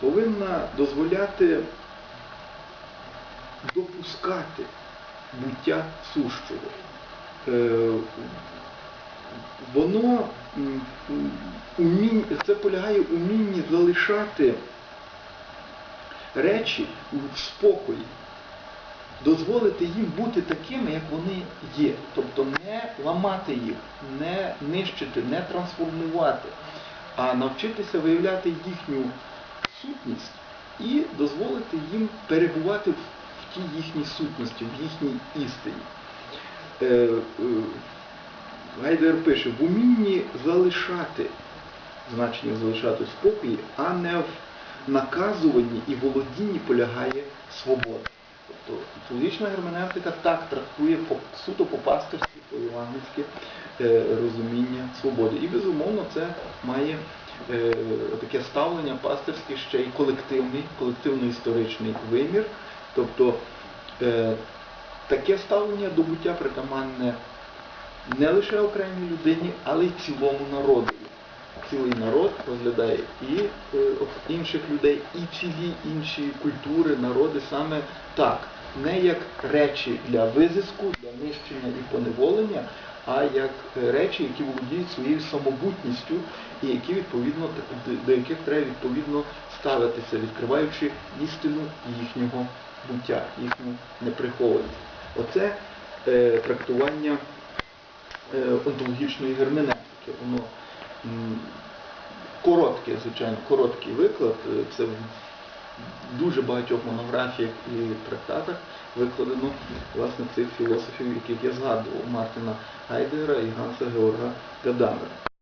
повинна дозволяти допускати буття сущого. Е, Воно це полягає в умінні залишати речі в спокої, дозволити їм бути такими, як вони є. Тобто не ламати їх, не нищити, не трансформувати, а навчитися виявляти їхню сутність і дозволити їм перебувати в тій їхній сутності, в їхній істині. Е, е, Гайдер пише, в умінні залишати, значення залишати в спокої, а не в наказуванні і володінні полягає свобода. Тобто теологічна герменевтика так трактує суто по-пасторськи, по-євангельськи е, розуміння свободи. І безумовно це має таке ставлення пастирське ще й колективний, колективно-історичний вимір. Тобто е, таке ставлення до буття притаманне не лише окремій людині, але й цілому народу. Цілий народ розглядає і е, інших людей, і цілі інші культури, народи саме так, не як речі для визиску, для нищення і поневолення, а як речі, які володіють своєю самобутністю і які відповідно до яких треба відповідно ставитися, відкриваючи істину їхнього буття, їхню неприхованість. Оце е, трактування е, онтологічної герменевтики. Воно м, коротке, звичайно, короткий виклад. Е, Це дуже багатьох монографіях і трактатах викладено власне цих філософів, яких я згадував, Мартина Гайдера і Ганса Георга Гадамера.